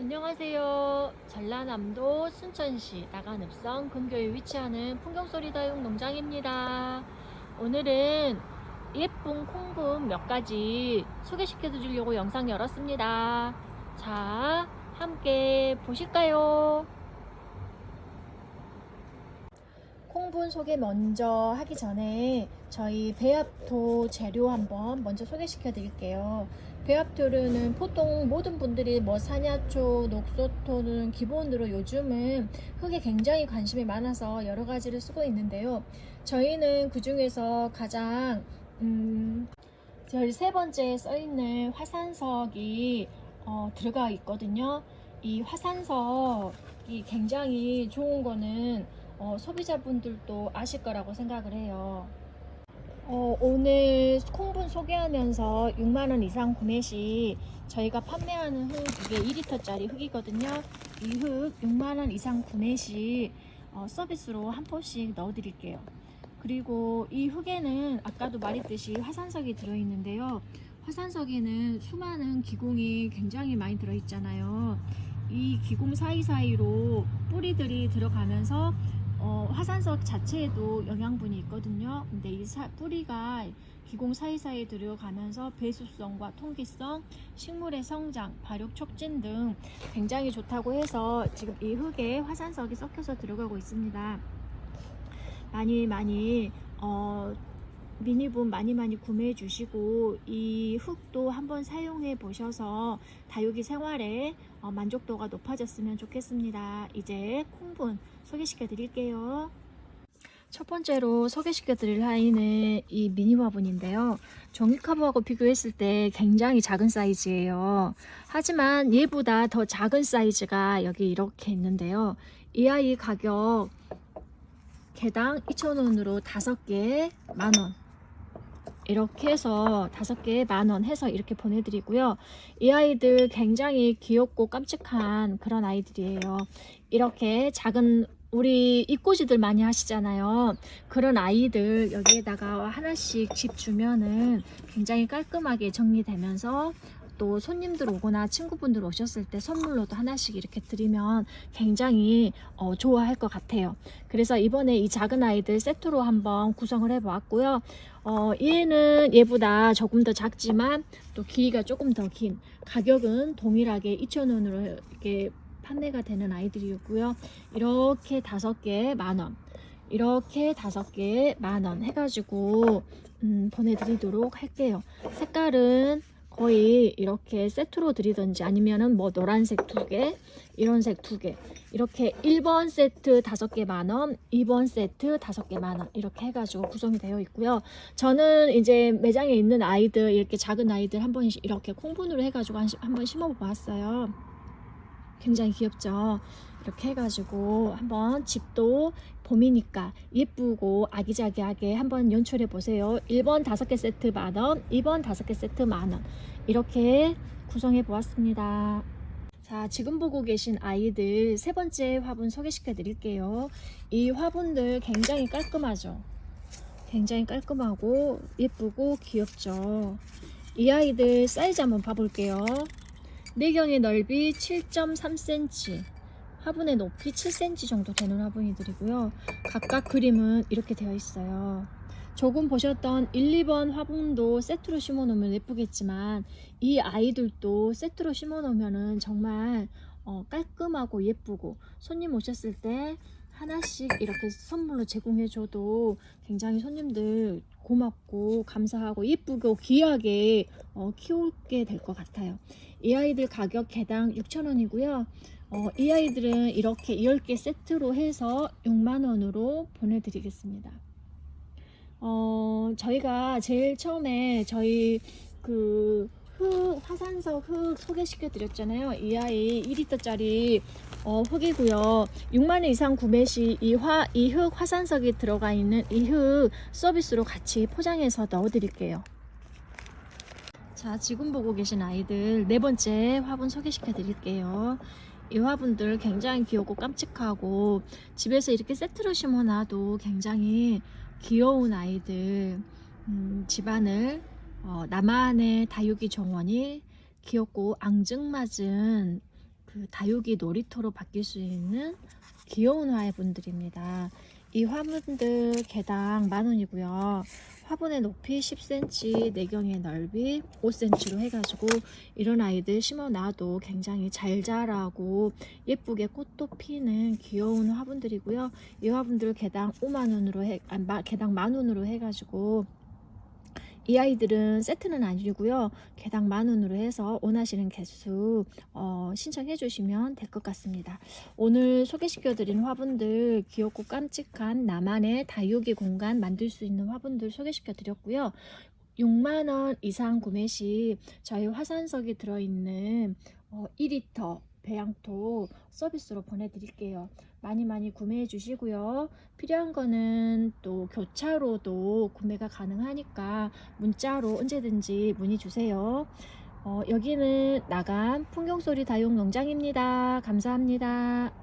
안녕하세요. 전라남도 순천시 나간읍성 근교에 위치하는 풍경소리다육 농장입니다. 오늘은 예쁜 콩분 몇 가지 소개시켜 드리려고 영상 열었습니다. 자, 함께 보실까요? 콩분 소개 먼저 하기 전에 저희 배합토 재료 한번 먼저 소개시켜 드릴게요. 배합토류는 보통 모든 분들이 뭐 사냐초, 녹소토는 기본으로 요즘은 흙에 굉장히 관심이 많아서 여러 가지를 쓰고 있는데요. 저희는 그 중에서 가장 음, 저희 세 번째에 써 있는 화산석이 어, 들어가 있거든요. 이 화산석이 굉장히 좋은 거는 어, 소비자분들도 아실 거라고 생각을 해요. 어, 오늘 콩분 소개하면서 6만원 이상 구매 시 저희가 판매하는 흙 이게 2리터짜리 흙이거든요. 이 흙 6만원 이상 구매 시 어, 서비스로 한 포씩 넣어 드릴게요. 그리고 이 흙에는 아까도 말했듯이 화산석이 들어있는데요. 화산석에는 수많은 기공이 굉장히 많이 들어있잖아요. 이 기공 사이사이로 뿌리들이 들어가면서 어, 화산석 자체에도 영양분이 있거든요. 근데 이 사- 뿌리가 기공 사이사이에 들어가면서 배수성과 통기성, 식물의 성장, 발육 촉진 등 굉장히 좋다고 해서 지금 이 흙에 화산석이 섞여서 들어가고 있습니다. 많이 많이 어, 미니분 많이 많이 구매해 주시고 이 흙도 한번 사용해 보셔서 다육이 생활에 어, 만족도가 높아졌으면 좋겠습니다. 이제 콩분 소개시켜 드릴게요. 첫 번째로 소개시켜 드릴 아이는 이 미니 화분인데요. 종이컵하고 비교했을 때 굉장히 작은 사이즈예요. 하지만 얘보다 더 작은 사이즈가 여기 이렇게 있는데요. 이 아이 가격 개당 2,000원으로 5개 만원. 이렇게 해서 다섯 개에 만원 해서 이렇게 보내드리고요. 이 아이들 굉장히 귀엽고 깜찍한 그런 아이들이에요. 이렇게 작은 우리 입꼬지들 많이 하시잖아요. 그런 아이들 여기에다가 하나씩 집 주면은 굉장히 깔끔하게 정리되면서 또 손님들 오거나 친구분들 오셨을 때 선물로도 하나씩 이렇게 드리면 굉장히 어, 좋아할 것 같아요. 그래서 이번에 이 작은 아이들 세트로 한번 구성을 해보았고요. 어, 얘는 얘보다 조금 더 작지만 또 길이가 조금 더 긴 가격은 동일하게 2,000원으로 이렇게 판매가 되는 아이들이었고요. 이렇게 다섯 개 만원 이렇게 다섯 개 만원 해가지고 음, 보내드리도록 할게요. 색깔은 거의 이렇게 세트로 드리던지 아니면은 뭐 노란색 두 개, 이런 색 두 개. 이렇게 1번 세트 다섯 개 만원, 2번 세트 다섯 개 만원. 이렇게 해가지고 구성이 되어 있고요. 저는 이제 매장에 있는 아이들, 이렇게 작은 아이들 한 번씩 이렇게 콩분으로 해가지고 한, 한번 심어 봤어요. 굉장히 귀엽죠? 이렇게 해가지고 한번 집도 봄이니까 예쁘고 아기자기하게 한번 연출해 보세요. 1번 5개 세트 만원, 2번 5개 세트 만원. 이렇게 구성해 보았습니다. 자, 지금 보고 계신 아이들 세 번째 화분 소개시켜 드릴게요. 이 화분들 굉장히 깔끔하죠? 굉장히 깔끔하고 예쁘고 귀엽죠? 이 아이들 사이즈 한번 봐볼게요. 내경의 넓이 7.3cm, 화분의 높이 7cm 정도 되는 화분이들이고요. 각각 그림은 이렇게 되어 있어요. 조금 보셨던 1, 2번 화분도 세트로 심어 놓으면 예쁘겠지만 이 아이들도 세트로 심어 놓으면 정말 어, 깔끔하고 예쁘고 손님 오셨을 때 하나씩 이렇게 선물로 제공해 줘도 굉장히 손님들 고맙고 감사하고 예쁘고 귀하게 어, 키우게 될 것 같아요. 이 아이들 가격 개당 6,000원이고요. 어, 이 아이들은 이렇게 10개 세트로 해서 6만원으로 보내드리겠습니다. 어, 저희가 제일 처음에 저희 그 흙, 화산석 흙 소개시켜 드렸잖아요. 이 아이 2리터짜리 어, 흙이고요. 6만원 이상 구매 시 이 화, 이 흙 화산석이 들어가 있는 이 흙 서비스로 같이 포장해서 넣어 드릴게요. 자, 지금 보고 계신 아이들 네 번째 화분 소개시켜 드릴게요. 이 화분들 굉장히 귀엽고 깜찍하고 집에서 이렇게 세트로 심어놔도 굉장히 귀여운 아이들 음, 집안을 어, 나만의 다육이 정원이 귀엽고 앙증맞은 그 다육이 놀이터로 바뀔 수 있는 귀여운 화분들입니다. 이 화분들 개당 만 원이고요. 화분의 높이 10cm, 내경의 넓이 5cm로 해가지고 이런 아이들 심어놔도 굉장히 잘 자라고 예쁘게 꽃도 피는 귀여운 화분들이고요. 이 화분들 개당 5만 원으로 해, 아, 마- 개당 만 원으로 해가지고 이 아이들은 세트는 아니고요. 개당 만 원으로 해서 원하시는 개수 어, 신청해 주시면 될 것 같습니다. 오늘 소개시켜 드린 화분들 귀엽고 깜찍한 나만의 다육이 공간 만들 수 있는 화분들 소개시켜 드렸고요. 6만 원 이상 구매 시 저희 화산석이 들어있는 어, 2리터 배양토 서비스로 보내드릴게요. 많이 많이 구매해 주시고요. 필요한 거는 또 교차로도 구매가 가능하니까 문자로 언제든지 문의 주세요. 어, 여기는 나간 풍경소리 다육 농장입니다. 감사합니다.